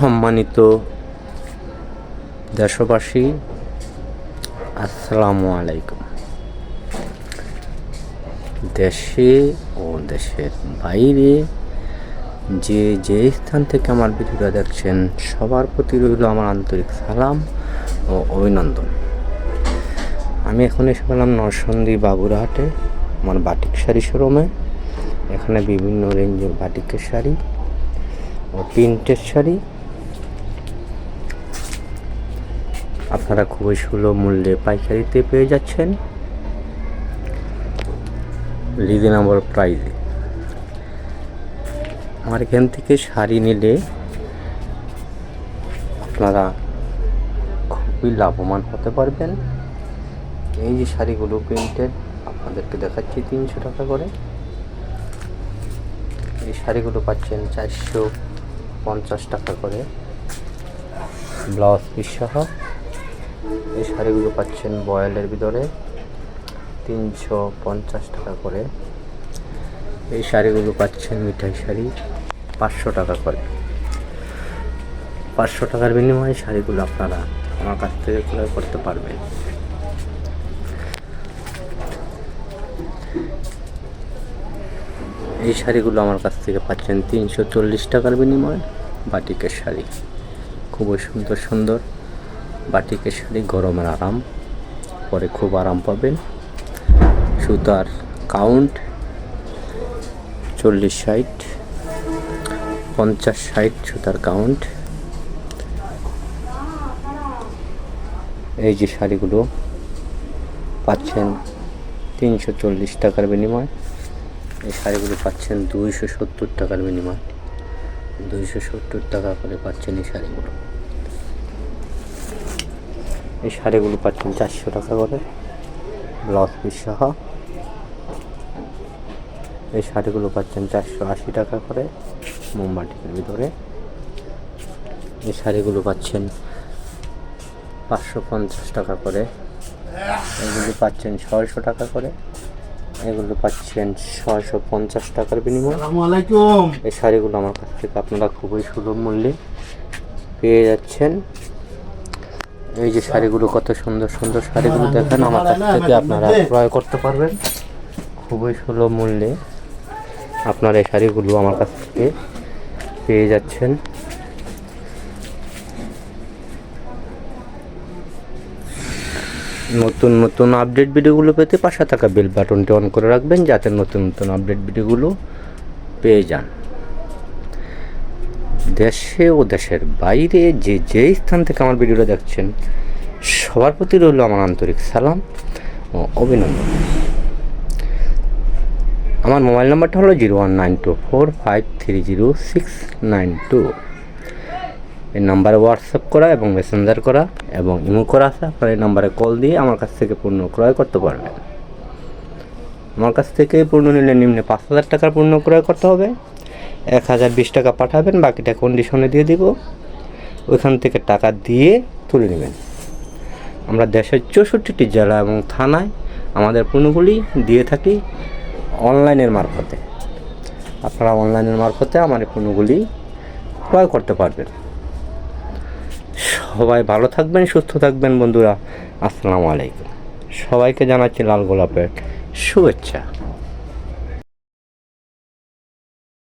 সম্মানিত দেশবাসী, আসসালামু আলাইকুম। দেশে ও দেশের বাইরে যে যে স্থান থেকে আমার ভিডিওটা দেখছেন, সবার প্রতি রইল আমার আন্তরিক সালাম ও অভিনন্দন। আমি এখন এসে পেলাম নরসন্দী বাবুরহাটে, আমার বাটিক শাড়ি শোরুমে। এখানে বিভিন্ন রেঞ্জের বাটিকের শাড়ি ও প্রিন্টের শাড়ি। আপনারা খুবই সুলভ মূল্যে পাইকারিতে পেয়ে যাচ্ছেন। রিজনেবল প্রাইসে আমার এখান থেকে শাড়ি নিলে আপনারা খুবই লাভবান হতে পারবেন। এই যে শাড়িগুলো প্রিন্টেড, আপনাদেরকে দেখাচ্ছি তিনশো টাকা করে। এই শাড়িগুলো পাচ্ছেন চারশো পঞ্চাশ টাকা করে। ব্লাউজ পিস সহ। এই শাড়িগুলো পাচ্ছেন বয়েলের ভিতরে তিনশো পঞ্চাশ টাকা করে। এই শাড়িগুলো পাচ্ছেন মিঠাই শাড়ি পাঁচশো টাকা করে। পাঁচশো টাকার বিনিময়ে শাড়িগুলো আপনারা আমার কাছ থেকে ক্রয় করতে পারবেন। এই শাড়িগুলো আমার কাছ থেকে পাচ্ছেন তিনশো চল্লিশ টাকার বিনিময়ে বাটিকের শাড়ি। খুবই সুন্দর সুন্দর। বাটিকের শাড়ি গরমের আরাম। পরে খুব আরাম পাবেন। সুতার কাউন্ট চল্লিশ ষাট পঞ্চাশ ষাট সুতার কাউন্ট। এই যে শাড়িগুলো পাচ্ছেন তিনশো চল্লিশ টাকার বিনিময়। এই শাড়িগুলো পাচ্ছেন দুইশো সত্তর টাকার বিনিময়। দুইশো সত্তর টাকা করে পাচ্ছেন এই শাড়িগুলো। এই শাড়িগুলো পাচ্ছেন চারশো টাকা করে। ব্লাউজ পিস সহ। এই শাড়িগুলো পাচ্ছেন চারশো আশি টাকা করে মোমবাটির ভিতরে। এই শাড়িগুলো পাচ্ছেন পাঁচশো পঞ্চাশ টাকা করে। এগুলো পাচ্ছেন ছয়শো টাকা করে। এগুলো পাচ্ছেন ছয়শো পঞ্চাশ টাকার বিনিময়। এই শাড়িগুলো আমার কাছ থেকে আপনারা খুবই সুলভ মূল্যে পেয়ে যাচ্ছেন। এই যে শাড়িগুলো কত সুন্দর সুন্দর শাড়িগুলো দেখেন, আমার কাছ থেকে আপনারা ক্রয় করতে পারবেন। খুবই সুলভ মূল্যে আপনার এই শাড়িগুলো আমার কাছ থেকে পেয়ে যাচ্ছেন। নতুন নতুন আপডেট ভিডিওগুলো পেতে পাশে থাকা বেল বাটনটি অন করে রাখবেন, যাতে নতুন নতুন আপডেট ভিডিওগুলো পেয়ে যান। দেশে ও দেশের বাইরে যে যে স্থান থেকে আমার ভিডিওটা দেখছেন, সবার প্রতি রইল আমার আন্তরিক সালাম ও অভিনন্দন। আমার মোবাইল নাম্বারটা হলো zero one nine two four five three zero six nine two. এই নাম্বারে হোয়াটসঅ্যাপ করা এবং মেসেঞ্জার করা এবং ইমো করা আছে, আপনার এই নাম্বারে কল দিয়ে আমার কাছ থেকে পণ্য ক্রয় করতে পারবেন। আমার কাছ থেকে পণ্য নিলে নিম্নে পাঁচ হাজার টাকার পণ্য ক্রয় করতে হবে। এক হাজার বিশ টাকা পাঠাবেন, বাকিটা কন্ডিশনে দিয়ে দিব। ওইখান থেকে টাকা দিয়ে তুলে নেবেন। আমরা দেশের চৌষট্টিটি জেলা এবং থানায় আমাদের পণ্যগুলি দিয়ে থাকি অনলাইনের মারফতে। আপনারা অনলাইনের মারফতে আমার পণ্যগুলি ক্রয় করতে পারবেন। সবাই ভালো থাকবেন, সুস্থ থাকবেন বন্ধুরা। আসসালামু আলাইকুম। সবাইকে জানাচ্ছি লাল গোলাপের শুভেচ্ছা।